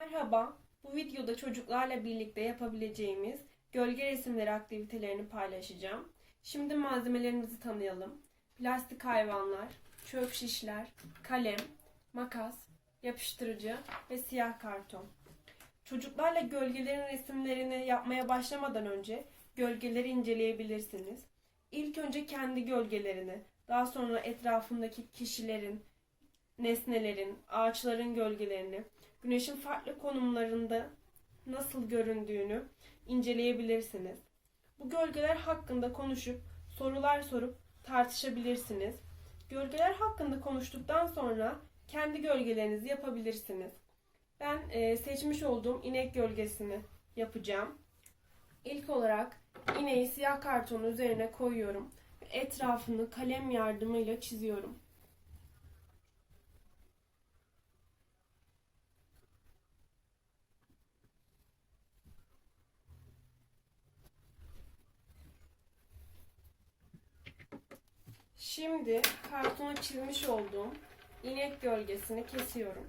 Merhaba, bu videoda çocuklarla birlikte yapabileceğimiz gölge resimleri aktivitelerini paylaşacağım. Şimdi malzemelerimizi tanıyalım. Plastik hayvanlar, çöp şişler, kalem, makas, yapıştırıcı ve siyah karton. Çocuklarla gölgelerin resimlerini yapmaya başlamadan önce gölgeleri inceleyebilirsiniz. İlk önce kendi gölgelerini, daha sonra etrafındaki kişilerin, nesnelerin, ağaçların gölgelerini, güneşin farklı konumlarında nasıl göründüğünü inceleyebilirsiniz. Bu gölgeler hakkında konuşup sorular sorup tartışabilirsiniz. Gölgeler hakkında konuştuktan sonra kendi gölgelerinizi yapabilirsiniz. Ben e, seçmiş olduğum inek gölgesini yapacağım. İlk olarak ineği siyah kartonun üzerine koyuyorum. Etrafını kalem yardımıyla çiziyorum. Şimdi kartona çizmiş olduğum inek gölgesini kesiyorum.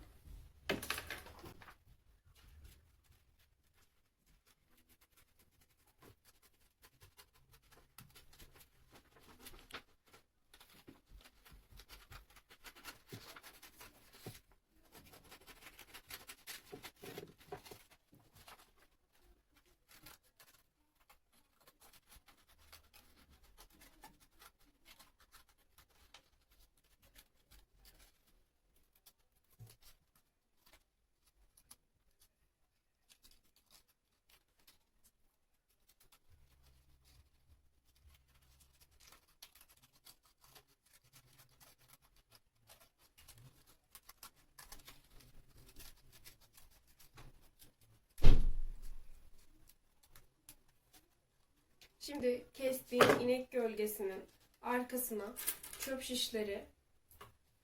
Şimdi kestiğim inek gölgesinin arkasına çöp şişleri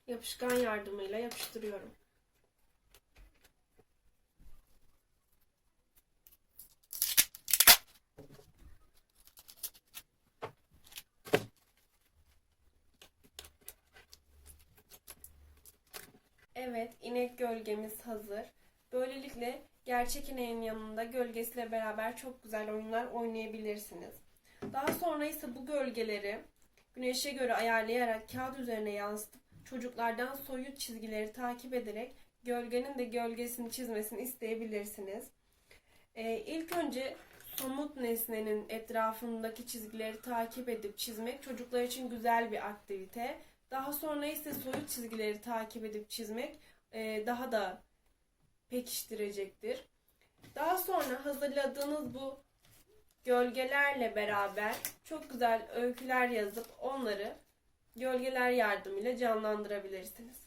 yapışkan yardımıyla yapıştırıyorum. Evet, inek gölgemiz hazır. Böylelikle gerçek ineğin yanında gölgesiyle beraber çok güzel oyunlar oynayabilirsiniz. Daha sonra ise bu gölgeleri güneşe göre ayarlayarak kağıt üzerine yansıtıp çocuklardan soyut çizgileri takip ederek gölgenin de gölgesini çizmesini isteyebilirsiniz. Ee, ilk önce somut nesnenin etrafındaki çizgileri takip edip çizmek çocuklar için güzel bir aktivite. Daha sonra ise soyut çizgileri takip edip çizmek e, daha da pekiştirecektir. Daha sonra hazırladığınız bu gölgelerle beraber çok güzel öyküler yazıp onları gölgeler yardımıyla canlandırabilirsiniz.